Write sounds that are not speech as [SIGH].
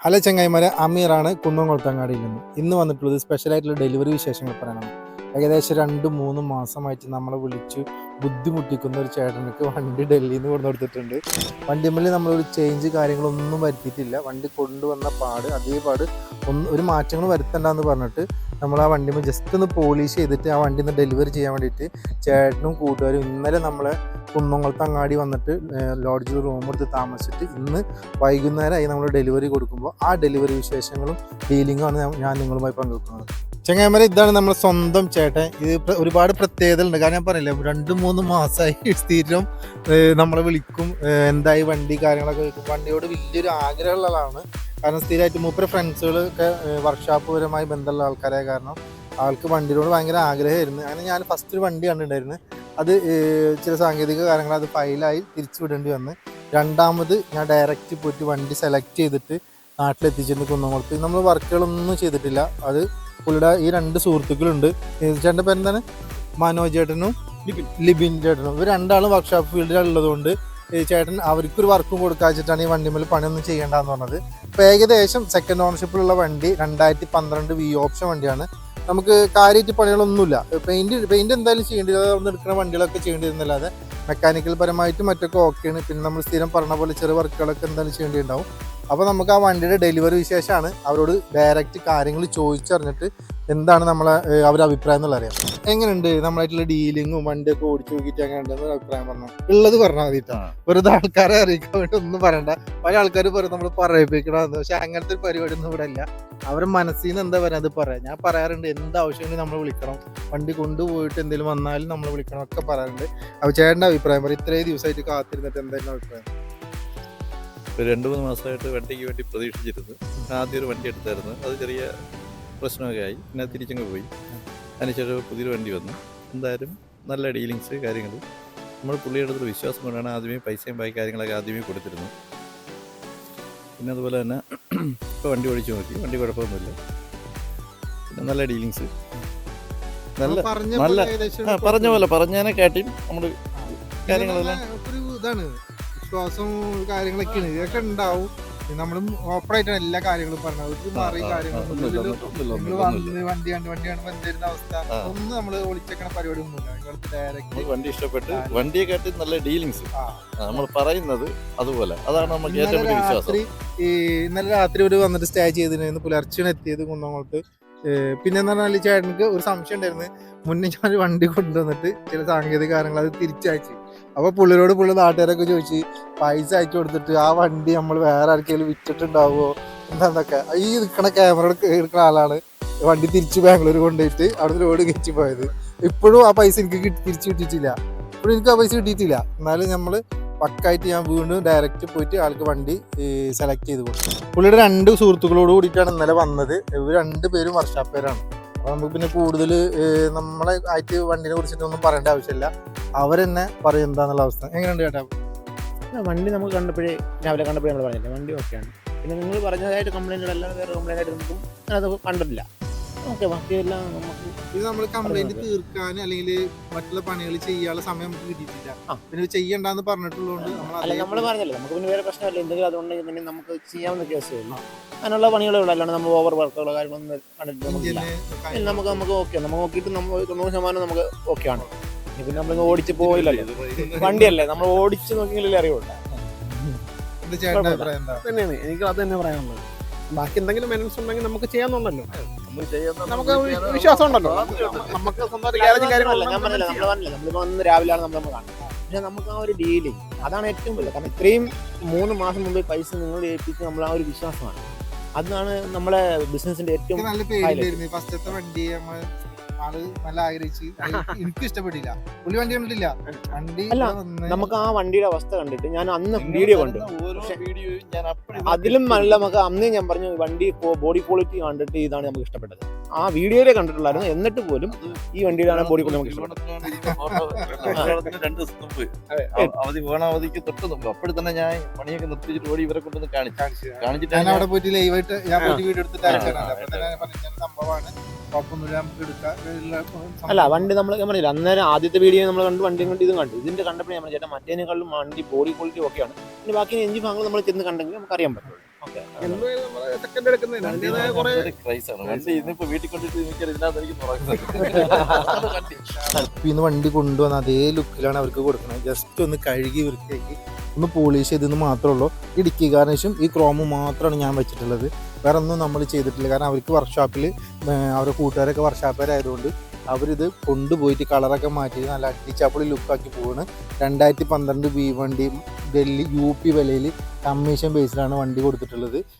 Hello ചങ്ങായിമാരെ അമീറാണ് കുന്നംകുളത്തങ്ങാടിയിൽ നിന്ന്. ഇന്ന് വന്നിട്ടുള്ളത് സ്പെഷ്യലായിട്ടുള്ള ഡെലിവറി വിശേഷങ്ങൾ പറയാനാണ് ഏകദേശം രണ്ട് മൂന്ന് മാസമായിട്ട് നമ്മളെ വിളിച്ച് ബുദ്ധിമുട്ടിക്കുന്ന ഒരു ചേട്ടനക്ക് വണ്ടി ഡൽഹിയിൽ നിന്ന് കൊണ്ടു കൊടുത്തിട്ടുണ്ട്. വണ്ടിമ്മൽ നമ്മളൊരു ചേഞ്ച് കാര്യങ്ങളൊന്നും വരുത്തിയിട്ടില്ല. വണ്ടി കൊണ്ടുവന്ന പാട് അതേ പാട് ഒന്ന് ഒരു മാറ്റങ്ങൾ വരുത്തണ്ടെന്ന് പറഞ്ഞിട്ട് നമ്മൾ ആ വണ്ടി ജസ്റ്റ് ഒന്ന് പോളിഷ് ചെയ്തിട്ട് ആ വണ്ടി ഒന്ന് ഡെലിവറി ചെയ്യാൻ വേണ്ടിയിട്ട് ചേട്ടനും കൂട്ടുകാരും ഇന്നലെ നമ്മളെ കുന്നംകുളത്ത് അങ്ങാടി വന്നിട്ട് ലോഡ്ജിൽ റൂം എടുത്ത് താമസിച്ചിട്ട് ഇന്ന് വൈകുന്നേരമായി നമ്മൾ ഡെലിവറി കൊടുക്കുമ്പോൾ ആ ഡെലിവറി വിശേഷങ്ങളും ഡീലിങ്ങും ആണ് ഞാൻ- നിങ്ങളുമായി പങ്കുവെക്കുന്നത്. ചെങ്ങാമര ഇതാണ് നമ്മുടെ സ്വന്തം ചേട്ടൻ. ഇത് ഒരുപാട് പ്രത്യേകത ഉണ്ട് കാരണം ഞാൻ പറഞ്ഞില്ലേ രണ്ട് മൂന്ന് മാസമായി [LAUGHS] സ്ഥിരം നമ്മളെ വിളിക്കും എന്തായി വണ്ടി കാര്യങ്ങളൊക്കെ വണ്ടിയോട് വലിയൊരു ആഗ്രഹമുള്ള ആളാണ് കാരണം സ്ഥിരമായിട്ട് മൂപ്പര് ഫ്രണ്ട്സുകളൊക്കെ വർക്ക്ഷോപ്പ് പരമായി ബന്ധമുള്ള ആൾക്കാരായ കാരണം ആൾക്ക് വണ്ടിയോട് ഭയങ്കര ആഗ്രഹമായിരുന്നു. അങ്ങനെ ഞാൻ ഫസ്റ്റ് ഒരു വണ്ടി കണ്ടിട്ടുണ്ടായിരുന്നു. അത് ചില സാങ്കേതിക കാര്യങ്ങൾ അത് ഫയലായി തിരിച്ചു വിടേണ്ടി വന്ന്. രണ്ടാമത് ഞാൻ ഡയറക്റ്റ് പോയിട്ട് വണ്ടി സെലക്ട് ചെയ്തിട്ട് നാട്ടിലെത്തിച്ചിരുന്നു കുന്നംകുളത്ത് നമ്മൾ വർക്കുകളൊന്നും ചെയ്തിട്ടില്ല. അത് പുള്ളിയുടെ ഈ രണ്ട് സുഹൃത്തുക്കളുണ്ട്. ചേട്ടന്റെ പേരെന്താണ്? മനോജ് ചേട്ടനും ലിബിൻ ചേട്ടനും. ഇവർ രണ്ടാളും വർക്ക്ഷോപ്പ് ഫീൽഡിലുള്ളതുകൊണ്ട് ഈ ചേട്ടൻ അവർക്കൊരു വർക്കും കൊടുക്കാച്ചിട്ടാണ് ഈ വണ്ടിമേൽ പണിയൊന്നും ചെയ്യേണ്ടതെന്ന് പറഞ്ഞത്. അപ്പോൾ ഏകദേശം സെക്കൻഡ് ഓണർഷിപ്പിലുള്ള വണ്ടി രണ്ടായിരത്തി പന്ത്രണ്ട് വി ഓപ്ഷൻ വണ്ടിയാണ്. നമുക്ക് കാര്യമായിട്ട് പണികളൊന്നുമില്ല. പെയിന്റ് പെയിന്റ് എന്തായാലും ചെയ്യേണ്ടി ഒന്ന് എടുക്കുന്ന വണ്ടികളൊക്കെ ചെയ്യേണ്ടി വരുന്നില്ലാതെ മെക്കാനിക്കൽ പരമായിട്ട് മറ്റൊക്കെ ഓക്കെയാണ് പിന്നെ നമ്മൾ സ്ഥിരം പറഞ്ഞ പോലെ ചെറിയ വർക്കുകളൊക്കെ എന്തായാലും ഉണ്ടാവും അപ്പോൾ നമുക്ക് ആ വണ്ടിയുടെ ഡെലിവറി വിശേഷമാണ് അവരോട് ഡയറക്റ്റ് കാര്യങ്ങൾ ചോദിച്ചറിഞ്ഞിട്ട് എന്താണ് നമ്മളെ അവരുടെ അഭിപ്രായം എന്നുള്ള അറിയാം. എങ്ങനെയുണ്ട് നമ്മളായിട്ടുള്ള ഡീലിങ്ങും വണ്ടിയൊക്കെ ഓടിച്ചു നോക്കിയിട്ട് അങ്ങനെ ഉണ്ടെന്ന് അഭിപ്രായം പറഞ്ഞു? ഉള്ളത് പറഞ്ഞാൽ മതിട്ടാ വെറുതെ ആൾക്കാരെ അറിയിക്കാൻ വേണ്ടി ഒന്നും പറയണ്ട. പല ആൾക്കാർ പറയും നമ്മൾ പറയിപ്പിക്കണമെന്ന് പക്ഷെ അങ്ങനത്തെ ഒരു പരിപാടി ഒന്നും ഇവിടെ ഇല്ല. അവരുടെ മനസ്സിൽ നിന്ന് എന്താ പറയുക അത് പറയാം. ഞാൻ പറയാറുണ്ട് എന്ത് ആവശ്യമെങ്കിലും നമ്മൾ വിളിക്കണം. വണ്ടി കൊണ്ടുപോയിട്ട് എന്തെങ്കിലും വന്നാലും നമ്മൾ വിളിക്കണം ഒക്കെ പറയാറുണ്ട്. അപ്പോൾ ചേട്ടന്റെ അഭിപ്രായം പറയും. ഇത്രയും ദിവസമായിട്ട് കാത്തിരുന്നിട്ട് എന്തായാലും അഭിപ്രായം? രണ്ട് മൂന്ന് മാസമായിട്ട് വണ്ടിക്ക് വേണ്ടി പ്രതീക്ഷിച്ചിരുന്നു. ആദ്യം ഒരു വണ്ടി എടുത്തായിരുന്നു. അത് ചെറിയ പ്രശ്നമൊക്കെ ആയി പിന്നെ തിരിച്ചങ്ങ് പോയി. അതിനുശേഷം പുതിയൊരു വണ്ടി വന്നു. എന്തായാലും നല്ല ഡീലിങ്സ് കാര്യങ്ങൾ നമ്മൾ പുള്ളിയുടെ അടുത്ത് വിശ്വാസം കൊണ്ടാണ് ആദ്യമേ പൈസയും ബാക്കി കാര്യങ്ങളൊക്കെ ആദ്യമേ കൊടുത്തിരുന്നു. പിന്നെ അതുപോലെ തന്നെ ഇപ്പോൾ വണ്ടി ഓടിച്ചു നോക്കി. വണ്ടി കുഴപ്പമൊന്നുമില്ല. പിന്നെ നല്ല ഡീലിങ്സ്. നല്ല നല്ല- പറഞ്ഞ പോലെ പറഞ്ഞതിനെ കാട്ടി നമ്മൾ കാര്യങ്ങളെല്ലാം ഇതാണ്. വിശ്വാസവും കാര്യങ്ങളൊക്കെയാണ്. ഇതൊക്കെ ഉണ്ടാവും. നമ്മളും ഓപ്പറേറ്റ് എല്ലാ കാര്യങ്ങളും പറഞ്ഞത്. ഒരു മാറി കാര്യങ്ങളൊന്നും നിങ്ങൾ വന്ന് വണ്ടി കണ്ട് വണ്ടി കാണുമ്പോൾ എന്തായിരുന്നു അവസ്ഥ. ഒന്നും നമ്മൾ ഒളിച്ചേക്കണ പരിപാടി ഒന്നുമില്ല ഡയറക്റ്റ് വണ്ടി ഇഷ്ടപ്പെട്ട് വണ്ടിയെ കാട്ടി നല്ല ഡീലിങ്സ്. നമ്മൾ പറയുന്നത് അതുപോലെ. അതാണ് നമുക്ക് ഏറ്റവും ഇന്നലെ വിശ്വാസം. ഇന്നലെ രാത്രി ഒരു വന്നിട്ട് സ്റ്റേ ചെയ്തിരുന്നു പുലർച്ചെ എത്തിയത് കുന്നംകുളത്ത്. പിന്നെ എന്ന് പറഞ്ഞാൽ ചേട്ടനക്ക് ഒരു സംശയം ഉണ്ടായിരുന്നു. മുന്നേ ഞാൻ വണ്ടി കൊണ്ടുവന്നിട്ട് ചില സാങ്കേതിക കാര്യങ്ങൾ അത് തിരിച്ചയച്ചു. അപ്പൊ പുള്ളിയോട് പുള്ളി നാട്ടുകാരൊക്കെ ചോദിച്ചു പൈസ അയച്ചു കൊടുത്തിട്ട് ആ വണ്ടി നമ്മൾ വേറെ ആർക്കെങ്കിലും വിറ്റിട്ടുണ്ടാവുമോ എന്താന്നൊക്കെ. ഈ നിൽക്കണ ക്യാമറ എടുക്കുന്ന ആളാണ്. വണ്ടി തിരിച്ച് ബാംഗ്ലൂർ കൊണ്ടുപോയിട്ട് അവിടെ റോഡ് കയറ്റി പോയത്. ഇപ്പോഴും ആ പൈസ എനിക്ക് തിരിച്ച് കിട്ടിയിട്ടില്ല. ഇപ്പോഴും എനിക്ക് ആ പൈസ കിട്ടിയിട്ടില്ല. എന്നാലും നമ്മൾ പക്കായിട്ട് ഞാൻ വീണ്ടും ഡയറക്റ്റ് പോയിട്ട് ആൾക്ക് വണ്ടി സെലക്ട് ചെയ്ത് കൊടുത്തു. പുള്ളിയുടെ രണ്ട് സുഹൃത്തുക്കളോട് കൂടിയിട്ടാണ് ഇന്നലെ വന്നത്. ഇവർ രണ്ട് പേരും വർഷാപ്പേരാണ്. അപ്പോൾ നമുക്ക് പിന്നെ കൂടുതൽ നമ്മളെ ആയിട്ട് വണ്ടിനെ കുറിച്ചിട്ടൊന്നും പറയേണ്ട ആവശ്യമില്ല. അവരെന്നെ പറയും എന്താന്നുള്ള അവസ്ഥ. എങ്ങനെയുണ്ട് ചേട്ടാ? വണ്ടി നമുക്ക് കണ്ടപ്പോഴേ രാവിലെ കണ്ടപ്പോഴേ നമ്മൾ പറഞ്ഞില്ല വണ്ടി ഓക്കെയാണ്. പിന്നെ നിങ്ങൾ പറഞ്ഞതായിട്ട് കംപ്ലൈന്റുകളെല്ലാം വേറെ കംപ്ലൈന്റ് ആയിട്ട് നമുക്കും അത് കണ്ടിട്ടില്ല. ഓക്കെ ബാക്കിയെല്ലാം നമുക്ക് ഇത് നമ്മൾ കംപ്ലൈന്റ്. തീർക്കാൻ അല്ലെങ്കിൽ മറ്റുള്ള പണികൾ ചെയ്യാനുള്ള സമയം നമുക്ക് കിട്ടിയിട്ടില്ല. പിന്നെ ചെയ്യണ്ടെന്ന് പറഞ്ഞിട്ടുള്ളതുകൊണ്ട് നമ്മൾ അല്ല നമ്മൾ പറഞ്ഞല്ലോ നമുക്ക് പിന്നെ വേറെ പ്രശ്നമല്ല. എന്തെങ്കിലും അതുകൊണ്ട് തന്നെ നമുക്ക് ചെയ്യാവുന്ന കേസേ ഉള്ളൂ അങ്ങനെയുള്ള പണികളേ ഉള്ളൂ. അല്ലാണ്ട് നമ്മൾ ഓവർ വർക്കുകളോ കാര്യങ്ങളൊന്നും കണ്ടിട്ട് നമുക്കില്ല. നമുക്ക് നമുക്ക് ഓക്കെ നമുക്ക് നോക്കിയിട്ട് നമ്മൾ തൊണ്ണൂറ് ശതമാനം നമുക്ക് ഓക്കെ ആണ്. ഇനി പിന്നെ നമ്മൾ ഓടിച്ച് പോയില്ലല്ലോ. വണ്ടിയല്ലേ നമ്മൾ ഓടിച്ച് നോക്കിയെങ്കിലല്ലേ അറിയുള്ളൂ. ചേട്ടന്റെ അഭിപ്രായം എന്താ? തന്നെയാണ്. എനിക്ക് അത് തന്നെ പറയാനുള്ളത്. ബാക്കി എന്തെങ്കിലും മെനൻസ് ഉണ്ടെങ്കിൽ നമുക്ക് ചെയ്യാന്നുണ്ടല്ലോ. നമുക്ക് വിശ്വാസം ഉണ്ടല്ലോ നമുക്ക് സ്വന്തമായിട്ട് രാവിലെയാണ് നമ്മൾ കാണുന്നത് പക്ഷെ നമുക്ക് ആ ഒരു ഡീലിംഗ് അതാണ് ഏറ്റവും വലിയ കാരണം. ഇത്രയും മൂന്ന് മാസം മുമ്പ് പൈസ നിങ്ങൾ ഏൽപ്പിച്ച് നമ്മൾ ആ ഒരു വിശ്വാസമാണ്. അതാണ് നമ്മളെ ബിസിനസിന്റെ ഏറ്റവും ഫസ്റ്റത്തെ വണ്ടി നമ്മൾ ആൾ നല്ല ആഗ്രഹിച്ച്. എനിക്ക് ഇഷ്ടപ്പെട്ടില്ല. പുള്ളി വണ്ടി കണ്ടിട്ടില്ല. വണ്ടി നമുക്ക് ആ വണ്ടിയുടെ അവസ്ഥ കണ്ടിട്ട് ഞാൻ അന്ന് വീഡിയോ കണ്ടു. അതിലും നല്ല നമുക്ക് അന്നേ ഞാൻ പറഞ്ഞു വണ്ടി ബോഡി ക്വാളിറ്റി കണ്ടിട്ട് ഇതാണ് നമുക്ക് ഇഷ്ടപ്പെട്ടത്. ആ വീഡിയോയിലേ കണ്ടിട്ടുള്ളായിരുന്നു. എന്നിട്ട് പോലും ഈ വണ്ടിയിലാണ് ബോഡി ക്വാളിറ്റി നമുക്ക് അവധി ഓണാവധിക്ക് തൊട്ട് മുമ്പ്. അപ്പോഴും തന്നെ ഞാൻ പണിയൊക്കെ നിർത്തിച്ചിട്ട് ഓടി ഇവരെ കൊണ്ടൊന്ന് കാണിച്ചു ഞാൻ അവിടെ പോയിട്ട് ലൈവായിട്ട് ഞാൻ പോയിട്ട് വീഡിയോ എടുത്തിട്ട് അയച്ചാണ് തന്നെ ഞാൻ പറഞ്ഞു ഇങ്ങനെ സംഭവമാണ് അല്ല വണ്ടി നമ്മൾ ഞാൻ പറഞ്ഞില്ല അന്നേരം ആദ്യത്തെ വീഡിയോ നമ്മൾ കണ്ടു വണ്ടി കണ്ട് ഇതും കണ്ടു. ഇതിന്റെ കണ്ടപ്പോൾ ഞാൻ പറഞ്ഞു ചേട്ടാ മറ്റേതിനേക്കാളും വണ്ടി ബോഡി ക്വാളിറ്റി ഓക്കെയാണ് പിന്നെ ബാക്കി എഞ്ചിൻ ഭാഗങ്ങൾ നമ്മൾ ചെന്ന് കണ്ടെങ്കിൽ നമുക്ക് അറിയാൻ പറ്റും ഓക്കെ സെക്കൻഡ് എടുക്കുന്നതിന് അതിന്റെതായ കുറെ ഇന്ന് വണ്ടി കൊണ്ടുവന്ന അതേ ലുക്കിലാണ് അവർക്ക് കൊടുക്കുന്നത് ജസ്റ്റ് ഒന്ന് കഴുകി വൃത്തിയാക്കി ഒന്ന് പോളിഷ് ചെയ്തെന്ന് മാത്രമേ ഉള്ളൂ. ഇടുക്കി ഗാർണിഷും ഈ ക്രോമും മാത്രമാണ് ഞാൻ വെച്ചിട്ടുള്ളത്. വേറെ ഒന്നും നമ്മൾ ചെയ്തിട്ടില്ല. കാരണം അവർക്ക് വർക്ക്ഷോപ്പിൽ അവരുടെ കൂട്ടുകാരൊക്കെ വർക്ക്ഷോപ്പുകാരായതുകൊണ്ട് അവരിത് കൊണ്ടുപോയിട്ട് കളറൊക്കെ മാറ്റി നല്ല അടിച്ചാപ്പൊളി ലുക്കാക്കി പോവാണ്. രണ്ടായിരത്തി പന്ത്രണ്ട് ബി വണ്ടി ഡൽഹി യു പി വിലയിൽ കമ്മീഷൻ ബേസിലാണ് വണ്ടി കൊടുത്തിട്ടുള്ളത്.